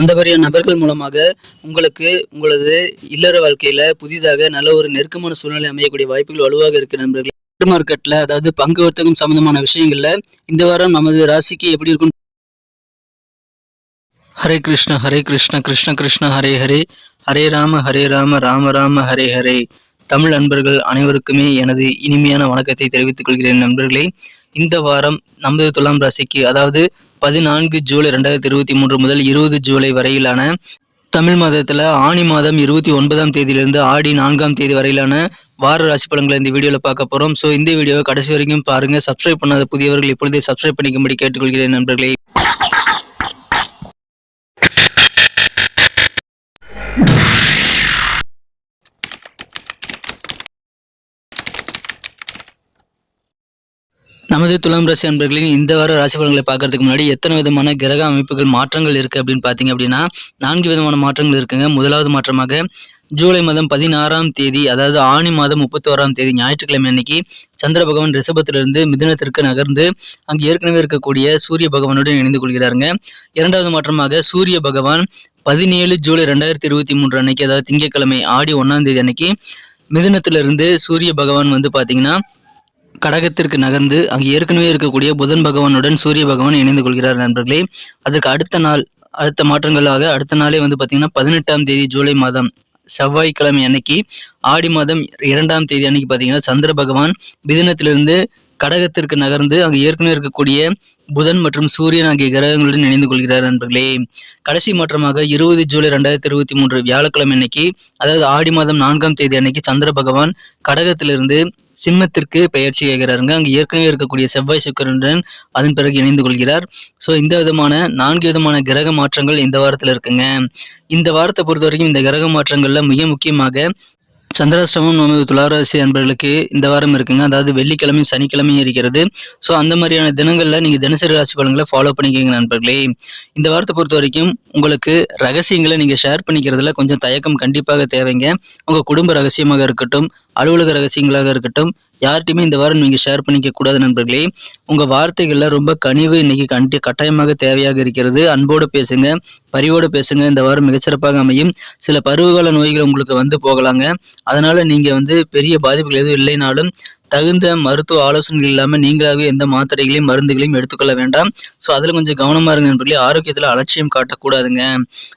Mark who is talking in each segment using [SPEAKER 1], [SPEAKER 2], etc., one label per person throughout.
[SPEAKER 1] அந்த மாதிரியான நபர்கள் மூலமாக உங்களுக்கு உங்களது இல்லற வாழ்க்கையில புதிதாக நல்ல ஒரு நெருக்கமான சூழ்நிலை அமையக்கூடிய வாய்ப்புகள் வலுவாக இருக்கிற நண்பர்கள். ஷேர் மார்க்கெட்ல அதாவது பங்கு வர்த்தகம் சம்பந்தமான விஷயங்கள்ல இந்த வாரம் நமது ராசிக்கு எப்படி இருக்கும் ஹரே கிருஷ்ண ஹரே கிருஷ்ண கிருஷ்ண கிருஷ்ண ஹரே ஹரே. ஹரே ராம ஹரே ராம ராம ராம ஹரே ஹரே. தமிழ் நண்பர்கள் அனைவருக்குமே எனது இனிமையான வணக்கத்தை தெரிவித்துக் கொள்கிறேன் நண்பர்களே. இந்த வாரம் நமது துலாம் ராசிக்கு அதாவது பதினான்கு ஜூலை ரெண்டாயிரத்தி இருபத்தி மூன்று முதல் இருபது ஜூலை வரையிலான தமிழ் மாதத்துல ஆணி மாதம் இருபத்தி ஒன்பதாம் தேதியிலிருந்து ஆடி நான்காம் தேதி வரையிலான வார ராசி பலன்களை இந்த வீடியோவில் பார்க்க போறோம். ஸோ இந்த வீடியோவை கடைசி வரைக்கும் பாருங்க. சப்ஸ்கிரைப் பண்ணாத புதியவர்கள் இப்பொழுதே சப்ஸ்கிரைப் பண்ணிக்கும்படி கேட்டுக்கொள்கிறேன் நண்பர்களே. நமது துலாம் ராசி அன்பர்களின் இந்த வார ராசி பலன்களை பார்க்கறதுக்கு முன்னாடி எத்தனை விதமான கிரக அமைப்புகள் மாற்றங்கள் இருக்கு அப்படின்னு பார்த்தீங்க அப்படின்னா நான்கு விதமான மாற்றங்கள் இருக்குங்க. முதலாவது மாற்றமாக ஜூலை மாதம் பதினாறாம் தேதி அதாவது ஆணி மாதம் முப்பத்தோராம் தேதி ஞாயிற்றுக்கிழமை அன்னைக்கு சந்திர பகவான் ரிஷபத்திலிருந்து மிதுனத்திற்கு நகர்ந்து அங்கு ஏற்கனவே இருக்கக்கூடிய சூரிய பகவானுடன் இணைந்து கொள்கிறாருங்க. இரண்டாவது மாற்றமாக சூரிய பகவான் பதினேழு ஜூலை ரெண்டாயிரத்தி இருபத்தி மூன்று அன்னைக்கு அதாவது திங்கட்கிழமை ஆடி ஒன்றாம் தேதி அன்னைக்கு மிதுனத்திலிருந்து சூரிய பகவான் வந்து பார்த்தீங்கன்னா கடகத்திற்கு நகர்ந்து அங்கு ஏற்கனவே இருக்கக்கூடிய புதன் பகவானுடன் சூரிய பகவான் இணைந்து கொள்கிறார் நண்பர்களே. அதற்கு அடுத்த நாள் அடுத்த மாற்றங்களாக அடுத்த நாளே வந்து பார்த்தீங்கன்னா பதினெட்டாம் தேதி ஜூலை மாதம் செவ்வாய்க்கிழமை அன்னைக்கு ஆடி மாதம் இரண்டாம் தேதி அன்னைக்கு பார்த்தீங்கன்னா சந்திர பகவான் மிதினத்திலிருந்து கடகத்திற்கு நகர்ந்து அங்கு ஏற்கனவே இருக்கக்கூடிய புதன் மற்றும் சூரியன் ஆகிய கிரகங்களுடன் இணைந்து கொள்கிறார் நண்பர்களே. கடைசி மாற்றமாக இருபது ஜூலை ரெண்டாயிரத்தி இருபத்தி மூன்று வியாழக்கிழமை அன்னைக்கு அதாவது ஆடி மாதம் நான்காம் தேதி அன்னைக்கு சந்திர பகவான் கடகத்திலிருந்து சிம்மத்திற்கு பயிற்சி ஆகிறாருங்க அங்கு ஏற்கனவே இருக்கக்கூடிய செவ்வாய் சுக்கரனுடன் அதன் பிறகு இணைந்து கொள்கிறார். ஸோ இந்த விதமான நான்கு விதமான கிரக மாற்றங்கள் இந்த வாரத்தில் இருக்குங்க. இந்த வாரத்தை பொறுத்த வரைக்கும் இந்த கிரக மாற்றங்களில் மிக முக்கியமாக சந்திராஷ்டமம் நமது துளாராசி அன்பர்களுக்கு இந்த வாரம் இருக்குங்க. அதாவது வெள்ளிக்கிழமையும் சனிக்கிழமையும் இருக்கிறது. ஸோ அந்த மாதிரியான தினங்களில் நீங்கள் தினசரி ராசி பலன்களை ஃபாலோ பண்ணிக்கோங்க நண்பர்களே. இந்த வாரத்தை பொறுத்த வரைக்கும் உங்களுக்கு ரகசியங்களை நீங்கள் ஷேர் பண்ணிக்கிறதுல கொஞ்சம் தயக்கம் கண்டிப்பாக தேவைங்க. உங்கள் குடும்ப ரகசியமாக இருக்கட்டும் அலுவலக ரகசியங்களாக இருக்கட்டும் யார்கிட்டையுமே இந்த வாரம் நீங்கள் ஷேர் பண்ணிக்க கூடாது நண்பர்களே. உங்கள் வார்த்தைகளில் ரொம்ப கனிவு இன்னைக்கு கண்டி கட்டாயமாக தேவையாக இருக்கிறது. அன்போடு பேசுங்க பரிவோடு பேசுங்க. இந்த வாரம் மிகச்சிறப்பாக அமையும். சில பருவகால நோய்கள் உங்களுக்கு வந்து போகலாங்க. அதனால் நீங்கள் வந்து பெரிய பாதிப்புகள் எதுவும் இல்லைனாலும் தகுந்த மருத்துவ ஆலோசனைகள் இல்லாமல் நீங்களாகவே எந்த மாத்திரைகளையும் மருந்துகளையும் எடுத்துக்கொள்ள வேண்டாம். ஸோ அதில் கொஞ்சம் கவனமாக இருங்க நண்பர்களே. ஆரோக்கியத்தில் அலட்சியம் காட்டக்கூடாதுங்க.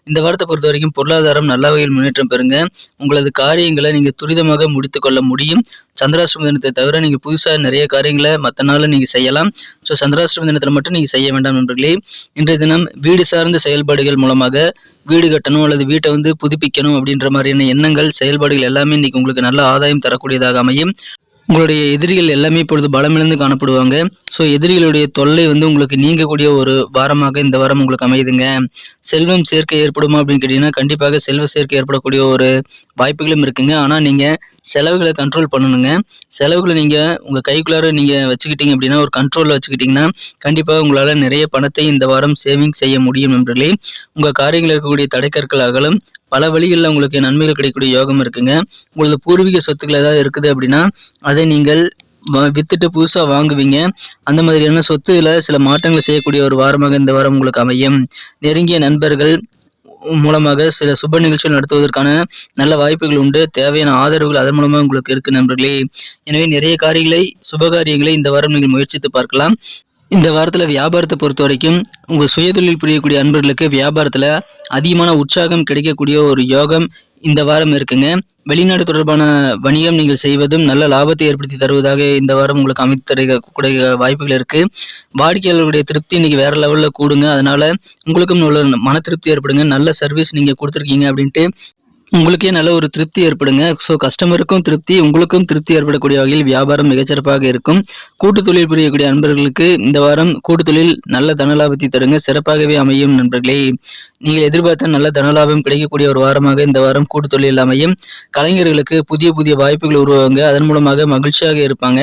[SPEAKER 1] இந்த வாரத்தை பொறுத்த வரைக்கும் பொருளாதாரம் நல்ல வகையில் முன்னேற்றம் பெறுங்க. உங்களது காரியங்களை நீங்கள் துரிதமாக முடித்துக்கொள்ள முடியும். சந்திராஷ்டம தினத்தை தவிர நீங்கள் புதுசாக நிறைய காரியங்களை மற்ற நாளில் நீங்கள் செய்யலாம். ஸோ சந்திராஷ்டம தினத்தில் மட்டும் நீங்கள் செய்ய வேண்டாம் நண்பர்களே. இன்றைய தினம் வீடு சார்ந்த செயல்பாடுகள் மூலமாக வீடு கட்டணும் அல்லது வீட்டை வந்து புதுப்பிக்கணும் அப்படின்ற மாதிரியான எண்ணங்கள் செயல்பாடுகள் எல்லாமே இன்னைக்கு உங்களுக்கு நல்ல ஆதாயம் தரக்கூடியதாக அமையும். உங்களுடைய எதிரிகள் எல்லாமே இப்பொழுது பலமிழந்து காணப்படுவாங்க. ஸோ எதிரிகளுடைய தொல்லை வந்து உங்களுக்கு நீங்கக்கூடிய ஒரு வாரமாக இந்த வாரம் உங்களுக்கு அமையுதுங்க. செல்வம் சேர்க்கை ஏற்படுமா அப்படின்னு கேட்டிங்கன்னா கண்டிப்பாக செல்வ சேர்க்கை ஏற்படக்கூடிய ஒரு வாய்ப்புகளும் இருக்குங்க. ஆனால் நீங்கள் செலவுகளை கண்ட்ரோல் பண்ணணுங்க. செலவுகளை நீங்கள் உங்கள் கைக்குள்ளார நீங்கள் வச்சுக்கிட்டீங்க அப்படின்னா ஒரு கண்ட்ரோலில் வச்சுக்கிட்டிங்கன்னா கண்டிப்பாக உங்களால் நிறைய பணத்தை இந்த வாரம் சேவிங் செய்ய முடியும் நண்பர்களே உங்கள் காரியங்களில் இருக்கக்கூடிய தடைக்கற்கள் அகலும் பல வழிகளில் உங்களுக்கு நன்மைகள் கிடைக்கக்கூடிய யோகம் இருக்குங்க. உங்களது பூர்வீக சொத்துக்கள் ஏதாவது இருக்குது அப்படின்னா அதை நீங்கள் வ- வித்துட்டு புதுசாக வாங்குவீங்க. அந்த மாதிரியான சொத்துல சில மாற்றங்களை செய்யக்கூடிய ஒரு வாரமாக இந்த வாரம் உங்களுக்கு அமையும். நெருங்கிய நண்பர்கள் மூலமாக சில சுப நிகழ்ச்சிகள் நடத்துவதற்கான நல்ல வாய்ப்புகள் உண்டு. தேவையான ஆதரவுகள் அதன் மூலமாக உங்களுக்கு இருக்கு நண்பர்களே. எனவே நிறைய காரியங்களை சுப காரியங்களை இந்த வாரம் நீங்கள் முயற்சித்து பார்க்கலாம். இந்த வாரத்தில் வியாபாரத்தை பொறுத்த வரைக்கும் உங்கள் சுயதொழில் புரியக்கூடிய அன்பர்களுக்கு வியாபாரத்தில் அதிகமான உற்சாகம் கிடைக்கக்கூடிய ஒரு யோகம் இந்த வாரம் இருக்குங்க. வெளிநாடு தொடர்பான வணிகம் நீங்கள் செய்வதும் நல்ல லாபத்தை ஏற்படுத்தி தருவதாக இந்த வாரம் உங்களுக்கு அமைத்து தரக்கூடிய வாய்ப்புகள் இருக்கு. வாடிக்கையாளர்களுடைய திருப்தி இன்னைக்கு வேற லெவலில் கூடுங்க. அதனால உங்களுக்கும் நல்ல மன திருப்தி ஏற்படுங்க. நல்ல சர்வீஸ் நீங்கள் கொடுத்துருக்கீங்க அப்படின்ட்டு உங்களுக்கே நல்ல ஒரு திருப்தி ஏற்படுங்க. ஸோ கஸ்டமருக்கும் திருப்தி உங்களுக்கும் திருப்தி ஏற்படக்கூடிய வகையில் வியாபாரம் மிகச்சிறப்பாக இருக்கும். கூட்டு தொழில் புரியக்கூடிய நண்பர்களுக்கு இந்த வாரம் கூட்டு தொழில் நல்ல தனலாபத்தை தருங்க. சிறப்பாகவே அமையும் நண்பர்களே. நீங்கள் எதிர்பார்த்த நல்ல தனலாபம் கிடைக்கக்கூடிய ஒரு வாரமாக இந்த வாரம் கூட்டு தொழில் அமையும். கலைஞர்களுக்கு புதிய புதிய வாய்ப்புகள் உருவாங்க அதன் மூலமாக மகிழ்ச்சியாக இருப்பாங்க.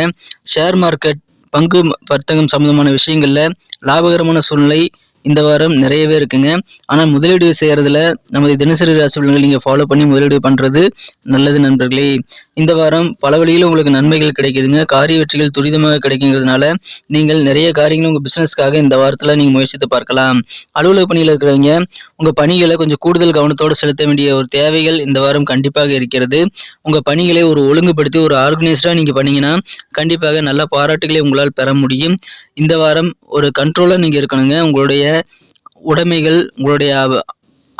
[SPEAKER 1] ஷேர் மார்க்கெட் பங்கு வர்த்தகம் சம்பந்தமான விஷயங்களில் லாபகரமான சூழ்நிலை இந்த வாரம் நிறையவே இருக்குங்க. ஆனால் முதலீடு செய்கிறதுல நமது தினசரி ராசி பலன்கள் நீங்கள் ஃபாலோ பண்ணி முதலீடு பண்ணுறது நல்லது நண்பர்களே. இந்த வாரம் பல வழியில் உங்களுக்கு நன்மைகள் கிடைக்குதுங்க. காரிய வெற்றிகள் துரிதமாக கிடைக்குங்கிறதுனால நீங்கள் நிறைய காரியங்கள் உங்கள் பிஸ்னஸ்க்காக இந்த வாரத்தில் நீங்கள் முயற்சித்து பார்க்கலாம். அலுவலக பணியில் இருக்கிறவங்க உங்கள் பணிகளை கொஞ்சம் கூடுதல் கவனத்தோடு செலுத்த வேண்டிய ஒரு தேவைகள் இந்த வாரம் கண்டிப்பாக இருக்கிறது. உங்கள் பணிகளை ஒரு ஒழுங்குபடுத்தி ஒரு ஆர்கனைஸ்டாக நீங்கள் பண்ணீங்கன்னா கண்டிப்பாக நல்ல பாராட்டுகளை உங்களால் பெற முடியும். இந்த வாரம் ஒரு கண்ட்ரோலாக நீங்கள் இருக்கணுங்க. உங்களுடைய உடைமைகள் உங்களுடைய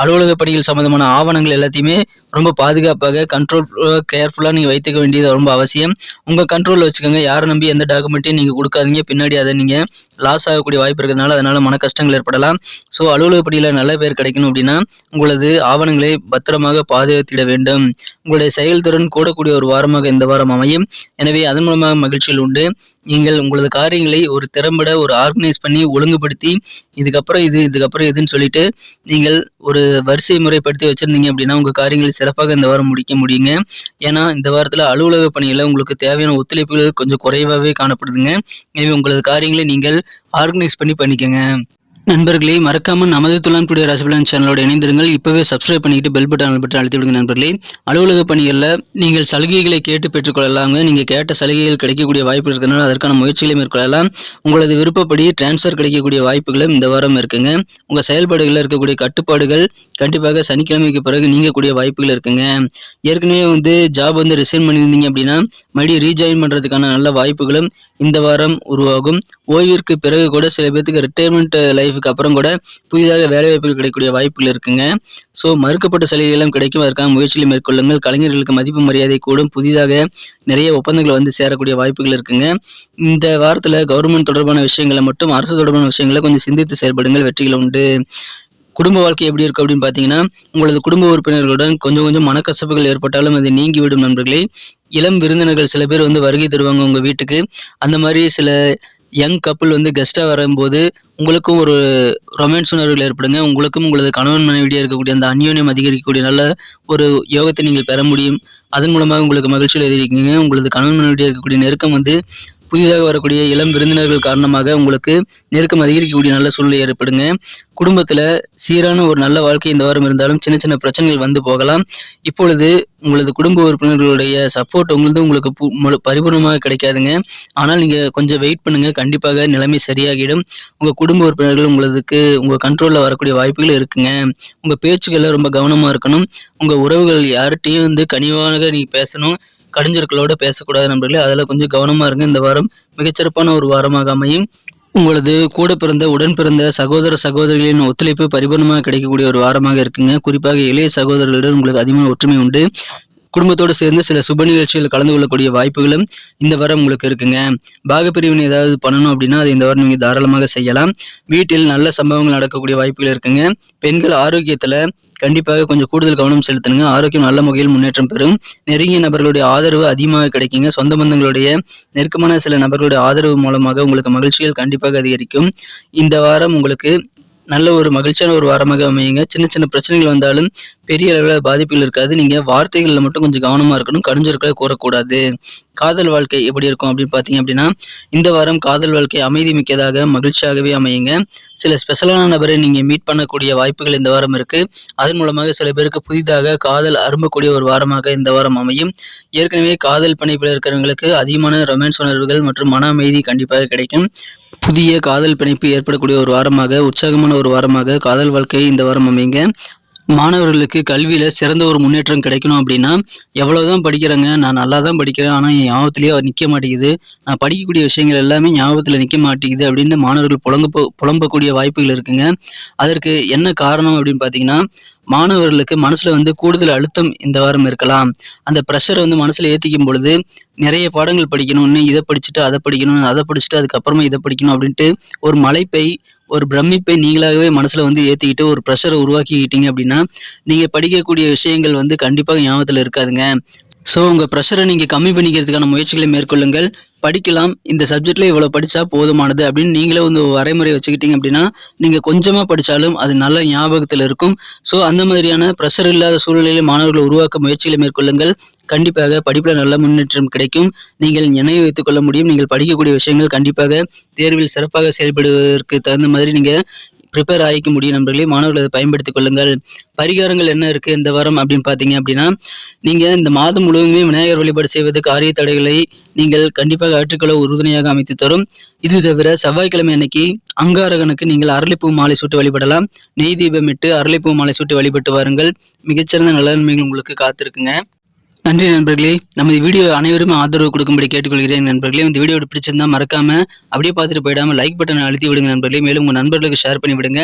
[SPEAKER 1] அலுவலக பணிகள் சம்மந்தமான ஆவணங்கள் எல்லாத்தையுமே ரொம்ப பாதுகாப்பாக கண்ட்ரோல் கேர்ஃபுல்லாக நீங்கள் வைத்துக்க வேண்டியது ரொம்ப அவசியம். உங்கள் கண்ட்ரோலில் வச்சுக்கோங்க. யாரை நம்பி எந்த டாக்குமெண்ட்டையும் நீங்கள் கொடுக்காதீங்க. பின்னாடி அதை நீங்கள் லாஸ் ஆகக்கூடிய வாய்ப்பு இருக்கிறதுனால அதனால் மன கஷ்டங்கள் ஏற்படலாம். ஸோ அலுவலக பணியில் நல்ல பேர் கிடைக்கணும் அப்படின்னா உங்களது ஆவணங்களை பத்திரமாக பாதுகாத்திட வேண்டும். உங்களுடைய செயல்திறன் கூடக்கூடிய ஒரு வாரமாக இந்த வாரம் அமையும். எனவே அதன் மூலமாக மகிழ்ச்சிகள் உண்டு. நீங்கள் உங்களது காரியங்களை ஒரு திறம்பட ஒரு ஆர்கனைஸ் பண்ணி ஒழுங்குபடுத்தி இதுக்கப்புறம் இது இதுக்கப்புறம் இதுன்னு சொல்லிட்டு நீங்கள் ஒரு வரிசை முறைப்படுத்தி வச்சுருந்தீங்க அப்படின்னா உங்கள் காரியங்களை சிறப்பாக இந்த வாரம் முடிக்க முடியுங்க. ஏன்னா இந்த வாரத்தில் அலுவலக பணியில் உங்களுக்கு தேவையான ஒத்துழைப்புகள் கொஞ்சம் குறைவாகவே காணப்படுதுங்க. எனவே உங்களது காரியங்களை நீங்கள் ஆர்கனைஸ் பண்ணி பண்ணிக்கோங்க. நண்பர்களே மறக்காம நமது துலாம் டுடே ராசிபலன் சேனலோட இணைந்திருங்கள். இப்பவே சப்ஸ்கிரைப் பண்ணிட்டு பெல் பட்டன் பட்டன் அழுத்தி விடுங்க நண்பர்களே. அலுவலக பணிகளில் நீங்கள் சலுகைகளை கேட்டு பெற்றுக்கொள்ளலாங்க நீங்கள் கேட்ட சலுகைகள் கிடைக்கக்கூடிய வாய்ப்பு இருக்கிறதுனால அதற்கான முயற்சிகளை மேற்கொள்ளலாம். உங்களது விருப்பப்படி டிரான்ஸ்ஃபர் கிடைக்கக்கூடிய வாய்ப்புகளும் இந்த வாரம் இருக்குங்க. உங்கள் செயல்பாடுகளில் இருக்கக்கூடிய கட்டுப்பாடுகள் கண்டிப்பாக சனிக்கிழமைக்கு பிறகு நீங்கக்கூடிய வாய்ப்புகள் இருக்குங்க. ஏற்கனவே வந்து ஜாப் வந்து ரிசைன் பண்ணியிருந்தீங்க அப்படின்னா மறுபடியும் ரீஜாயின் பண்ணுறதுக்கான நல்ல வாய்ப்புகளும் இந்த வாரம் உருவாகும். ஓய்விற்கு பிறகு கூட சில பேர்த்துக்கு ரிட்டையர்மெண்ட் வந்ததுக்கு அப்புறம் கூட புதிதாக வேலைவாய்ப்புகள் கிடைக்கக்கூடிய வாய்ப்புகள் இருக்குங்க. ஸோ மறுக்கப்பட்ட சலுகைகளும் கிடைக்கும். அதற்கான முயற்சிகளை மேற்கொள்ளுங்கள். கலைஞர்களுக்கு மதிப்பு மரியாதை கூடும். புதிதாக நிறைய ஒப்பந்தங்கள் வந்து சேரக்கூடிய வாய்ப்புகள் இருக்குங்க. இந்த வாரத்தில் கவர்மெண்ட் தொடர்பான விஷயங்களை மட்டும் அரசு தொடர்பான விஷயங்களை கொஞ்சம் சிந்தித்து செயல்படுங்கள். வெற்றிகள் உண்டு. குடும்ப வாழ்க்கை எப்படி இருக்கும் அப்படின்னு பார்த்தீங்கன்னா உங்களது குடும்ப உறுப்பினர்களுடன் கொஞ்சம் கொஞ்சம் மனக்கசப்புகள் ஏற்பட்டாலும் அது நீங்கிவிடும் நண்பர்களே. இளம் விருந்தினர்கள் சில பேர் வந்து வருகை தருவாங்க உங்கள் வீட்டுக்கு. அந்த மாதிரி சில யங் கப்புள் வந்து கெஸ்ட்டாக வரும்போது உங்களுக்கும் ஒரு ரொமான்ஸ் உணர்வுகள் ஏற்படுங்க. உங்களுக்கும் உங்களது கணவன் மனைவியாக இருக்கக்கூடிய அந்த அந்யோன்யம் அதிகரிக்கக்கூடிய நல்ல ஒரு யோகத்தை நீங்கள் பெற முடியும். அதன் மூலமாக உங்களுக்கு மகிழ்ச்சியில் எதிரிக்கீங்க உங்களது கணவன் மனைவியாக இருக்கக்கூடிய நெருக்கம் வந்து புதிதாக வரக்கூடிய இளம் விருந்தினர்கள் காரணமாக உங்களுக்கு நெருக்கம் அதிகரிக்கக்கூடிய நல்ல சூழ்நிலை ஏற்படுங்க. குடும்பத்தில் சீரான ஒரு நல்ல வாழ்க்கை இந்த வாரம் இருந்தாலும் சின்ன சின்ன பிரச்சனைகள் வந்து போகலாம். இப்பொழுது உங்களது குடும்ப உறுப்பினர்களுடைய சப்போர்ட் உங்களுக்கு உங்களுக்கு பு- முழு- பரிபூர்ணமாக கிடைக்காதுங்க. ஆனால் நீங்கள் கொஞ்சம் வெயிட் பண்ணுங்கள் கண்டிப்பாக நிலைமை சரியாகிடும். உங்கள் குடும்ப உறுப்பினர்கள் உங்களுக்கு உங்கள் கண்ட்ரோலில் வரக்கூடிய வாய்ப்புகள் இருக்குங்க. உங்கள் பேச்சுகளில் ரொம்ப கவனமாக இருக்கணும். உங்கள் உறவுகள் யார்கிட்டையும் வந்து கனிவாக நீங்கள் பேசணும். கடிஞ்சர்களோட பேசக்கூடாது நண்பர்களே. அதில் கொஞ்சம் கவனமாக இருங்க. இந்த வாரம் மிகச்சிறப்பான ஒரு வாரமாக அமையும். உங்களது கூட பிறந்த உடன் பிறந்த சகோதர சகோதரிகளின் ஒத்துழைப்பு பரிபூர்ணமாக கிடைக்கக்கூடிய ஒரு வாரமாக இருக்குங்க. குறிப்பாக இளைய சகோதரர்களுடன் உங்களுக்கு அதிகமான ஒற்றுமை உண்டு. குடும்பத்தோடு சேர்ந்து சில சுப நிகழ்ச்சிகள் கலந்து கொள்ளக்கூடிய வாய்ப்புகளும் இந்த வாரம் உங்களுக்கு இருக்குங்க. பாகப்பிரிவினை ஏதாவது பண்ணணும் அப்படின்னா அது இந்த வாரம் நீங்கள் தாராளமாக செய்யலாம். வீட்டில் நல்ல சம்பவங்கள் நடக்கக்கூடிய வாய்ப்புகள் இருக்குங்க. பெண்கள் ஆரோக்கியத்தில் கண்டிப்பாக கொஞ்சம் கூடுதல் கவனம் செலுத்தணுங்க. ஆரோக்கியம் நல்ல முறையில் முன்னேற்றம் பெறும். நெருங்கிய நபர்களுடைய ஆதரவு அதிகமாக கிடைக்குங்க. சொந்த பந்தங்களுடைய நெருக்கமான சில நபர்களுடைய ஆதரவு மூலமாக உங்களுக்கு மகிழ்ச்சிகள் கண்டிப்பாக அதிகரிக்கும். இந்த வாரம் உங்களுக்கு நல்ல ஒரு மகிழ்ச்சியான ஒரு வாரமாக அமையுங்க. சின்ன சின்ன பிரச்சனைகள் வந்தாலும் பெரிய அளவில் பாதிப்புகள் இருக்காது. நீங்கள் வார்த்தைகளில் மட்டும் கொஞ்சம் கவனமாக இருக்கணும். கடிஞ்சொற்களை கூறக்கூடாது. காதல் வாழ்க்கை எப்படி இருக்கும் அப்படின்னு பார்த்தீங்க அப்படின்னா இந்த வாரம் காதல் வாழ்க்கை அமைதி மிக்கதாக மகிழ்ச்சியாகவே அமையுங்க. சில ஸ்பெஷலான நபரை நீங்கள் மீட் பண்ணக்கூடிய வாய்ப்புகள் இந்த வாரம் இருக்குது அதன் மூலமாக சில பேருக்கு புதிதாக காதல் அரும்பக்கூடிய ஒரு வாரமாக இந்த வாரம் அமையும். ஏற்கனவே காதல் பணிப்பில் இருக்கிறவங்களுக்கு அதிகமான ரொமான்ஸ் உணர்வுகள் மற்றும் மன அமைதி கண்டிப்பாக கிடைக்கும். புதிய காதல் பிணைப்பு ஏற்படக்கூடிய ஒரு வாரமாக உற்சாகமான ஒரு வாரமாக காதல் வாழ்க்கை இந்த வாரம் அமைங்க மாணவர்களுக்கு கல்வியில் சிறந்த ஒரு முன்னேற்றம் கிடைக்கணும் அப்படின்னா எவ்வளோதான் படிக்கிறேங்க நான் நல்லா தான் படிக்கிறேன் ஆனால் என் ஞாபகத்திலேயே நிற்க மாட்டேங்குது. நான் படிக்கக்கூடிய விஷயங்கள் எல்லாமே ஞாபகத்தில் நிற்க மாட்டேங்குது அப்படின்னு மாணவர்கள் புலங்க புலம்பக்கூடிய வாய்ப்புகள் இருக்குங்க. அதற்கு என்ன காரணம் அப்படின்னு பார்த்தீங்கன்னா மாணவர்களுக்கு மனசுல வந்து கூடுதல் அழுத்தம் இந்த வாரம் இருக்கலாம். அந்த ப்ரெஷரை வந்து மனசுல ஏத்திக்கும் பொழுது நிறைய பாடங்கள் படிக்கணும்னு இதை படிச்சுட்டு அதை படிக்கணும் அதை படிச்சுட்டு அதுக்கப்புறமா இதை படிக்கணும் அப்படின்ட்டு ஒரு மலைப்பை ஒரு பிரமிப்பை நீங்களாகவே மனசுல வந்து ஏத்திக்கிட்டு ஒரு ப்ரெஷரை உருவாக்கிக்கிட்டீங்க அப்படின்னா நீங்க படிக்கக்கூடிய விஷயங்கள் வந்து கண்டிப்பாக ஞாபகத்துல இருக்காதுங்க. ஸோ உங்கள் ப்ரெஷரை நீங்கள் கம்மி பண்ணிக்கிறதுக்கான முயற்சிகளை மேற்கொள்ளுங்கள். படிக்கலாம். இந்த சப்ஜெக்டில் இவ்வளோ படித்தா போதுமானது அப்படின்னு நீங்களே வந்து வரைமுறை வச்சுக்கிட்டீங்க அப்படின்னா நீங்கள் கொஞ்சமாக படித்தாலும் அது நல்ல ஞாபகத்தில் இருக்கும். ஸோ அந்த மாதிரியான ப்ரெஷர் இல்லாத சூழ்நிலையில் மாணவர்களை உருவாக்க முயற்சிகளை மேற்கொள்ளுங்கள். கண்டிப்பாக படிப்பில் நல்ல முன்னேற்றம் கிடைக்கும். நீங்கள் நினைவு வைத்துக் கொள்ள முடியும். நீங்கள் படிக்கக்கூடிய விஷயங்கள் கண்டிப்பாக தேர்வில் சிறப்பாக செயல்படுவதற்கு தகுந்த மாதிரி நீங்கள் ப்ரிப்பேர் ஆகிக்க முடியும் நண்பர்களே. மாணவர்கள் அதை பயன்படுத்திக் கொள்ளுங்கள். பரிகாரங்கள் என்ன இருக்குது இந்த வாரம் அப்படின்னு பார்த்தீங்க அப்படின்னா நீங்கள் இந்த மாதம் முழுவதுமே விநாயகர் வழிபாடு செய்வது காரிய தடைகளை நீங்கள் கண்டிப்பாக அற்றுக்கொள்ள உறுதுணையாக அமைத்து தரும். இது தவிர செவ்வாய்க்கிழமை அன்னைக்கு அங்காரகனுக்கு நீங்கள் அரளிப்பூ மாலை சுட்டு வழிபடலாம். நெய் தீபமிட்டு அரளிப்பூ மாலை சுட்டு வழிபட்டு வாருங்கள். மிகச்சிறந்த நலன்மைகள் உங்களுக்கு காத்திருக்குங்க. நன்றி நண்பர்களே. நமது வீடியோ அனைவரும் ஆதரவு கொடுக்கும்படி கேட்டுக்கொள்கிறேன் நண்பர்களே. இந்த வீடியோ பிடிச்சிருந்தா மறக்காம அப்படியே பார்த்துட்டு போயிடாம லைக் பட்டனை அழுத்தி விடுங்க நண்பர்களே. மேலும் உங்க நண்பர்களுக்கு ஷேர் பண்ணி விடுங்க.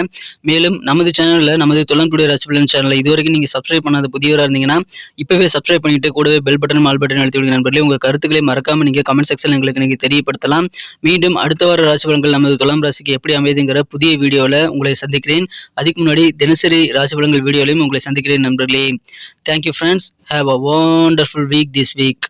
[SPEAKER 1] மேலும் நமது சேனல்ல நமது தொல்லன்குடி ராசிபலன் சேனலை இதுவரைக்கும் நீங்க சப்ஸ்கிரைப் பண்ணாத புதியவராக இருந்தீங்கன்னா இப்பவே சப்ஸ்கிரைப் பண்ணிட்டு கூடவே பெல் பட்டன் ஆல் பட்டன் அழுத்தி விடுங்க நண்பர்களே. உங்க கருத்துக்களை மறக்காம நீங்க கமெண்ட் செக்ஷன் எங்களுக்கு நீங்க தெரியப்படுத்தலாம். மீண்டும் அடுத்த வார ராசிபலன்கள் நமது துளம் ராசிக்கு எப்படி அமைதுங்கிற புதிய வீடியோவில் உங்களை சந்திக்கிறேன். அதுக்கு முன்னாடி தினசரி ராசிபலன்கள் வீடியோலையும் உங்களை சந்திக்கிறேன் நண்பர்களே. Thank you friends have a wonderful week this week.